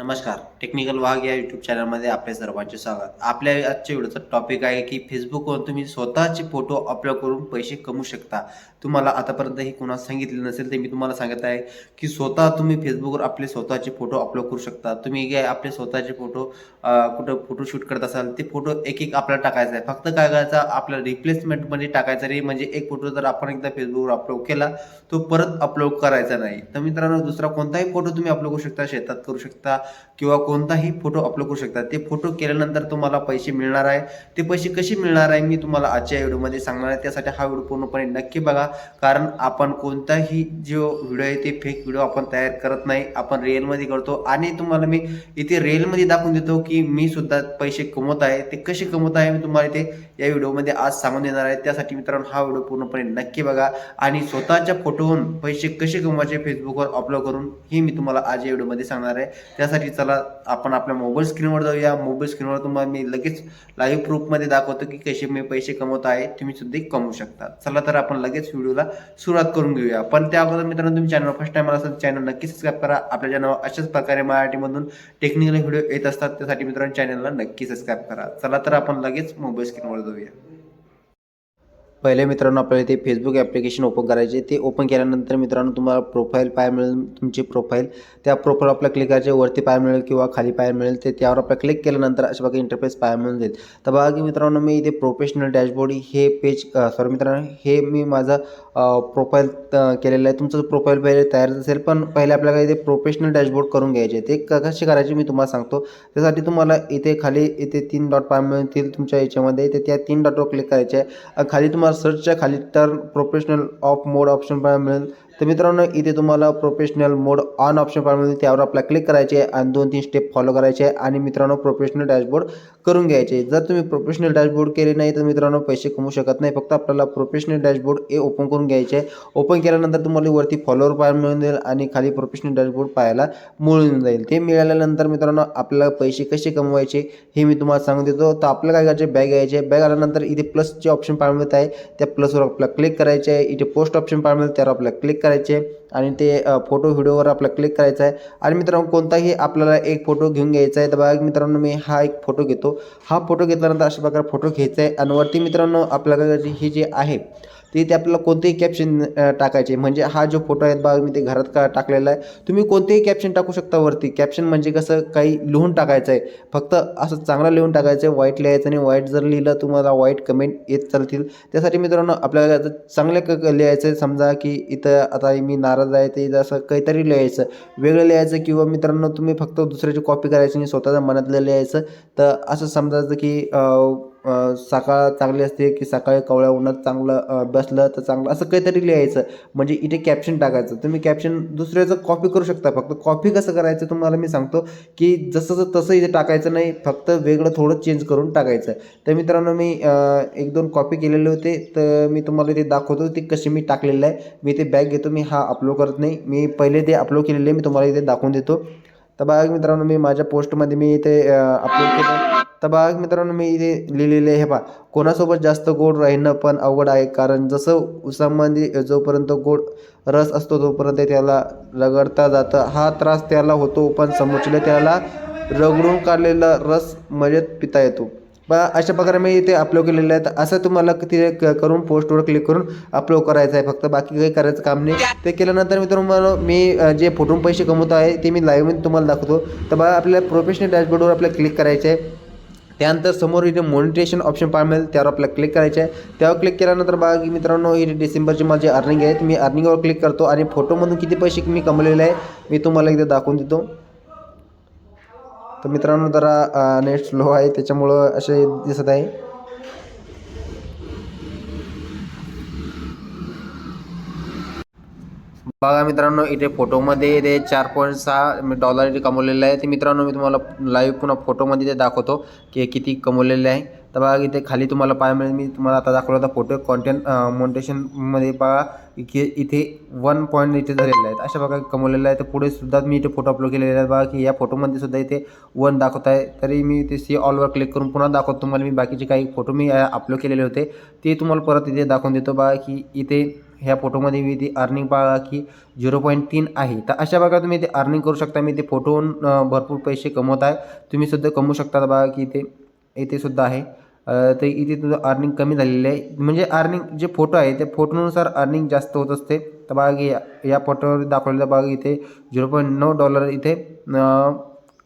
नमस्कार. टेक्निकल वाघ या यूट्यूब चॅनलमध्ये आपल्या सर्वांचे स्वागत. आपल्या आजच्या व्हिडिओचा टॉपिक आहे की फेसबुकवर तुम्ही स्वतःचे फोटो अपलोड करून पैसे कमवू शकता. तुम्हाला आतापर्यंत हे कोणा सांगितलं नसेल ते मी तुम्हाला सांगत आहे की स्वतः तुम्ही फेसबुकवर आपले स्वतःचे फोटो अपलोड करू शकता. तुम्ही काय आपले स्वतःचे फोटो कुठं फोटोशूट करत असाल ते फोटो एक एक आपल्याला टाकायचा आहे. फक्त काय करायचं? आपल्या रिप्लेसमेंटमध्ये टाकायचं रे. म्हणजे एक फोटो जर आपण एकदा फेसबुकवर अपलोड केला तो परत अपलोड करायचा नाही. तर मित्रांनो दुसरा कोणताही फोटो तुम्ही अपलोड करू शकता शेतात करू शकता किंवा कोणताही फोटो अपलोड करू शकता. ते फोटो केल्यानंतर तुम्हाला पैसे मिळणार आहे. ते पैसे कसे मिळणार आहे मी तुम्हाला आजच्या व्हिडिओमध्ये सांगणार आहे. त्यासाठी हा व्हिडिओ पूर्णपणे नक्की बघा. कारण आपण कोणताही जो व्हिडिओ आहे ते फेक व्हिडिओ आपण तयार करत नाही. आपण रिअलमध्ये करतो. आणि तुम्हाला मी इथे रिअलमध्ये दाखवून देतो की मी सुद्धा पैसे कमवत आहे. ते कसे कमवत आहे मी तुम्हाला इथे या व्हिडिओमध्ये आज सांगून देणार आहे. त्यासाठी मित्रांनो हा व्हिडिओ पूर्णपणे नक्की बघा. आणि स्वतःच्या फोटोहून पैसे कसे कमवायचे फेसबुकवर अपलोड करून हे मी तुम्हाला आज या व्हिडिओमध्ये सांगणार आहे. त्यासाठी चला आपण आपल्या मोबाईल स्क्रीनवर जाऊया. मोबाईल स्क्रीनवर तुम्हाला मी लगेच लाईव्ह प्रूफमध्ये दाखवतो की कसे मी पैसे कमवत आहे. तुम्ही सुद्धा कमवू शकता. चला तर आपण लगेच व्हिडिओला सुरुवात करून घेऊया. पण त्या अगोदर मित्रांनो तुम्ही चॅनल फर्स्ट टाइम असेल चॅनल नक्की सबस्क्राईब करा. आपल्या चॅनल अशाच प्रकारे मराठीमधून टेक्निकल व्हिडिओ येत असतात त्यासाठी मित्रांनो चॅनलला नक्की सबस्क्राईब करा. चला तर आपण लगेच मोबाईल स्क्रीनवर जाऊया पहिले मित्रांनो आपल्याला ते फेसबुक ॲप्लिकेशन ओपन करायचे. ते ओपन केल्यानंतर मित्रांनो तुम्हाला प्रोफाईल पाय मिळेल तुमची प्रोफाईल त्या प्रोफाईल आपल्याला क्लिक करायचे वरती पाय मिळेल किंवा खाली पाय मिळेल. ते त्यावर आपल्याला क्लिक केल्यानंतर अशा बघा इंटरफेस पाय मिळून जाईल. तर बघा की मित्रांनो मी इथे प्रोफेशनल डॅशबोर्ड हे पेज सॉरी मित्रांनो हे मी माझं प्रोफाईल केलेलं आहे. तुमचं प्रोफाईल पहिले तयार असेल पण पहिले आपल्याला इथे प्रोफेशनल डॅशबोर्ड करून घ्यायचे ते क- कसे करायचे मी तुम्हाला सांगतो. त्यासाठी तुम्हाला इथे खाली इथे तीन डॉट पाय मिळतील तुमच्या याच्यामध्ये. ते त्या तीन डॉटवर क्लिक करायचे आहे. खाली तुम्हाला सर्चच्या खाली turn professional off mode option पाहायला मिळेल. तर मित्रांनो इथे तुम्हाला प्रोफेशनल मोड ऑन ऑप्शन पाहिजे त्यावर आपल्याला क्लिक करायचे आणि दोन तीन स्टेप फॉलो करायचे आहे आणि मित्रांनो प्रोफेशनल डॅशबोर्ड करून घ्यायचे जर तुम्ही प्रोफेशनल डॅशबोर्ड केले नाही तर मित्रांनो पैसे कमवू शकत नाही. फक्त आपल्याला प्रोफेशनल डॅशबोर्ड हे ओपन करून घ्यायचे आहे. ओपन केल्यानंतर तुम्हाला वरती फॉलोवर पाहायला मिळून जाईल आणि खाली प्रोफेशनल डॅशबोर्ड पाहायला मिळून जाईल. ते मिळाल्यानंतर मित्रांनो आपल्याला पैसे कसे कमवायचे हे मी तुम्हाला सांगून देतो. तर आपल्याला काय करायचे? बॅग घ्यायचे बॅग आल्यानंतर इथे प्लसचे ऑप्शन पाहायला मिळत आहे. त्या प्लसवर आपल्याला क्लिक करायचे आहे. इथे पोस्ट ऑप्शन पाहायला त्यावर आपल्याला क्लिक करायचे आणि ते फोटो व्हिडिओवर आपला क्लिक करायचं आहे. आणि मित्रांनो कोणताही आपल्याला एक फोटो घेऊन घ्यायचा आहे तर बघा मित्रांनो मी हा एक फोटो घेतो. हा फोटो घेतल्यानंतर अशा प्रकारे फोटो घ्यायचा आहे आणि वरती मित्रांनो आपल्याकडे ही जी आहे तर इथे आपल्याला कोणतेही कॅप्शन टाकायचे. म्हणजे हा जो फोटो आहे बघा मी ते घरात का टाकलेला आहे तुम्ही कोणतेही कॅप्शन टाकू शकता वरती. कॅप्शन म्हणजे कसं काही लिहून टाकायचं आहे फक्त असं चांगलं लिहून टाकायचं आहे वाईट लिहायचं आणि वाईट जर लिहिलं तुम्हाला वाईट कमेंट येत चालतील. त्यासाठी मित्रांनो आपल्याला चांगलं क लिहायचं आहे समजा की इथं आता मी नाराज आहे ते असं काहीतरी लिहायचं. वेगळं लिहायचं किंवा मित्रांनो तुम्ही फक्त दुसऱ्याची कॉपी करायची आणि स्वतःच्या मनातलं लिहायचं. तर असं समजायचं की सकाळ चांगली असते की सकाळी कवळ्या उन्हात चांगलं बसलं तर चांगलं असं काहीतरी लिहायचं. म्हणजे इथे कॅप्शन टाकायचं. तुम्ही कॅप्शन दुसऱ्याचं कॉपी करू शकता. फक्त कॉपी कसं करायचं तुम्हाला मी सांगतो की जसं तसं इथे टाकायचं नाही. फक्त वेगळं थोडं चेंज करून टाकायचं. तर मित्रांनो मी एक दोन कॉपी केलेले होते. तर मी तुम्हाला ते दाखवतो. ते कसे मी टाकलेलं आहे. मी ते बॅग घेतो. मी हा अपलोड करत नाही. मी पहिले ते अपलोड केलेले मी तुम्हाला इथे दाखवून देतो. तर बघा मित्रांनो मी माझ्या पोस्टमध्ये मी इथे अपलोड केलं तर बघा मित्रांनो मी इथे लिहिलेले हे पहा. कोणासोबत जास्त गोड राहणं पण अवघड आहे कारण जसं उसामध्ये जोपर्यंत गोड रस असतो तोपर्यंत त्याला रगडता जातं. हा त्रास त्याला होतो पण समोरच्याला त्याला रगडून काढलेला रस मजेत पिता येतो. बा अशा प्रकारे मी इथे अपलोड केलेलं आहे तर असं तुम्हाला तिथे क- करून पोस्टवर क्लिक करून अपलोड करायचं आहे. फक्त बाकी काही करायचं काम नाही. ते केल्यानंतर मित्रांनो मी जे फोटोन पैसे कमवतो आहे ते मी लाईव्हमध्ये तुम्हाला दाखवतो. तर बघा आपल्याला प्रोफेशनल डॅशबोर्डवर आपल्याला क्लिक करायचं आहे. त्यानंतर समोर इथे मॉनिटेशन ऑप्शन पाहायला मिळेल. त्यावर आपल्याला क्लिक करायचं आहे. त्यावर क्लिक केल्यानंतर बघा की मित्रांनो इथे डिसेंबरची माझी अर्निंग आहेत मी अर्निंगवर क्लिक करतो. आणि फोटोमधून किती पैसे मी कमवलेले आहे मी तुम्हाला इथे दाखवून देतो. तर मित्रांनो जरा नेट स्लो आहे त्याच्यामुळं असे दिसत आहे. बघा मित्रांनो इथे फोटोमध्ये ते चार पॉईंट सहा डॉलर इथे कमवलेलं आहे. ते मित्रांनो मी तुम्हाला लाईव्ह पुन्हा फोटोमध्ये ते दाखवतो की किती कमवलेले आहे. तर बघा इथे खाली तुम्हाला पाय मिळेल. मी तुम्हाला आता दाखवला होता फोटो कॉन्टेंट मोन्टेशनमध्ये बघा इथे इथे वन पॉईंट इथे झालेले आहेत. अशा प्रकारे कमवलेलं आहे तर पुढे सुद्धा मी इथे फोटो अपलोड केलेले आहेत. बघा की या फोटोमध्ये सुद्धा इथे वन दाखवत आहे. तरी मी ते सी ऑलवर क्लिक करून पुन्हा दाखवतो तुम्हाला. मी बाकीचे काही फोटो मी अपलोड केलेले होते. ते तुम्हाला परत इथे दाखवून देतो. बघा की इथे ह्या फोटोमध्ये मी ती अर्निंग बघा की झिरो पॉईंट तीन आहे. तर अशा प्रकारे तुम्ही ते अर्निंग करू शकता. मी ते फोटोहून भरपूर पैसे कमवत आहे. तुम्ही सुद्धा कमवू शकता. बघा की ते येथे सुद्धा आहे. तर इथे तुझं अर्निंग कमी झालेली आहे. म्हणजे अर्निंग जे फोटो आहे ते फोटोनुसार अर्निंग जास्त होत असते. तर बघा या- या फोटोवर दाखवलेलं बघा इथे झिरो पॉईंट नऊ डॉलर इथे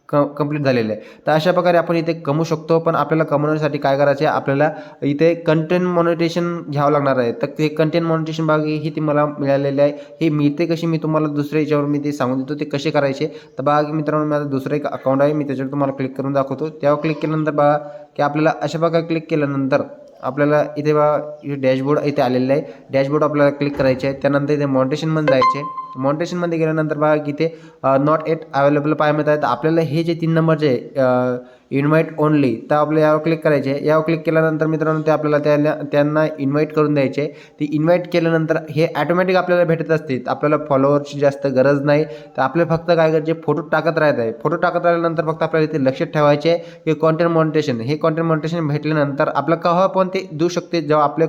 क कंप्लीट झालेलं आहे. तर अशा प्रकारे आपण इथे कमवू शकतो पण आपल्याला कमवण्यासाठी काय करायचे आहे? आपल्याला इथे कंटेंट मॉनिटेशन घ्यावं लागणार आहे. तर ते कंटेंट मॉनिटेशन बाकी ही ती मला मिळालेली आहे. हे मिळते कशी? मी तुम्हाला दुसऱ्या याच्यावर मी ते सांगून देतो. ते कसे करायचे? तर बाकी मित्रांनो माझं दुसरं एक अकाउंट आहे. मी त्याच्यावर तुम्हाला क्लिक करून दाखवतो. त्यावर क्लिक केल्यानंतर बघा की आपल्याला अशा प्रकारे क्लिक केल्यानंतर आपल्याला इथे बघा डॅशबोर्ड इथे आलेलं आहे. डॅशबोर्ड आपल्याला क्लिक करायचे आहे. त्यानंतर इथे मॉनिटेशनमध्ये जायचे मॉन्टेशनमध्ये गेल्यानंतर बघा की ते नॉट एट अवेलेबल पाय मिळत आहे. तर आपल्याला हे जे तीन नंबरचे इन्व्हाइट ओनली तर आपल्याला यावर क्लिक करायचे. यावर क्लिक केल्यानंतर मित्रांनो ते आपल्याला त्यांना त्यांना इन्व्हाइट करून द्यायचे. ती इन्व्हाइट केल्यानंतर हे ॲटोमॅटिक आपल्याला भेटत असते. आपल्याला फॉलोअरची जास्त गरज नाही. तर आपले फक्त काय करायचे फोटो टाकत राहत आहे. फोटो टाकत राहिल्यानंतर फक्त आपल्याला इथे लक्षात ठेवायचे की कॉन्टेंट मॉन्टेशन हे कॉन्टेंट मॉन्टेशन भेटल्यानंतर आपलं केव्हा पण ते देऊ शकते. जेव्हा आपले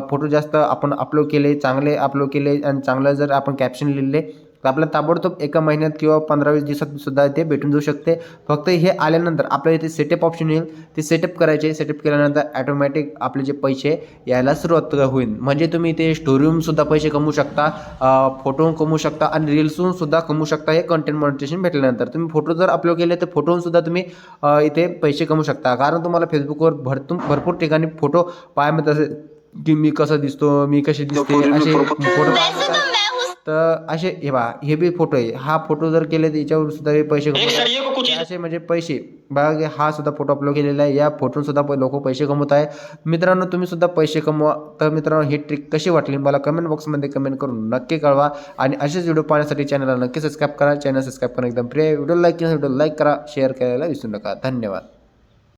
फोटो जास्त आपण अपलोड केले चांगले अपलोड केले आणि चांगलं जर आपण कॅप्शन लिहिले तर आपल्याला ताबडतोब एका महिन्यात किंवा पंधरा वीस दिवसात सुद्धा ते भेटून जाऊ शकते. फक्त हे आल्यानंतर आपल्याला इथे सेटअप ऑप्शन येईल. ते सेटअप करायचे सेटअप केल्यानंतर ॲटोमॅटिक आपले जे पैसे यायला सुरुवात होईल. म्हणजे तुम्ही इथे स्टोरीहूनसुद्धा पैसे कमवू शकता फोटोहून कमवू शकता आणि रील्सहून सुद्धा कमवू शकता हे कंटेंट मॉनिटेशन भेटल्यानंतर. तुम्ही फोटो जर अपलोड केले तर फोटोहून सुद्धा तुम्ही इथे पैसे कमवू शकता. कारण तुम्हाला फेसबुकवर भरतून भरपूर ठिकाणी फोटो पाहाय मिळत असेल की मी कसं दिसतो मी कशी दिसते असे फोटो तर असे हे बा हे बी फोटो आहे. हा फोटो जर केले तर याच्यावर सुद्धा हे पैसे असे म्हणजे पैसे. बघा हा सुद्धा फोटो अपलोड केलेला आहे. या फोटोन सुद्धा लोक पैसे कमवत आहे. मित्रांनो तुम्ही सुद्धा पैसे कमवा. तर मित्रांनो ही ट्रिक कशी वाटली मला कमेंट बॉक्समध्ये कमेंट करून नक्की कळवा. आणि असेच व्हिडिओ पाहण्यासाठी चॅनलला नक्की सबस्क्राईब करा. चॅनल सबस्क्राईब करा एकदम प्रिय व्हिडिओ लाईक केला व्हिडिओ लाईक करा. शेअर करायला विसरू नका. धन्यवाद.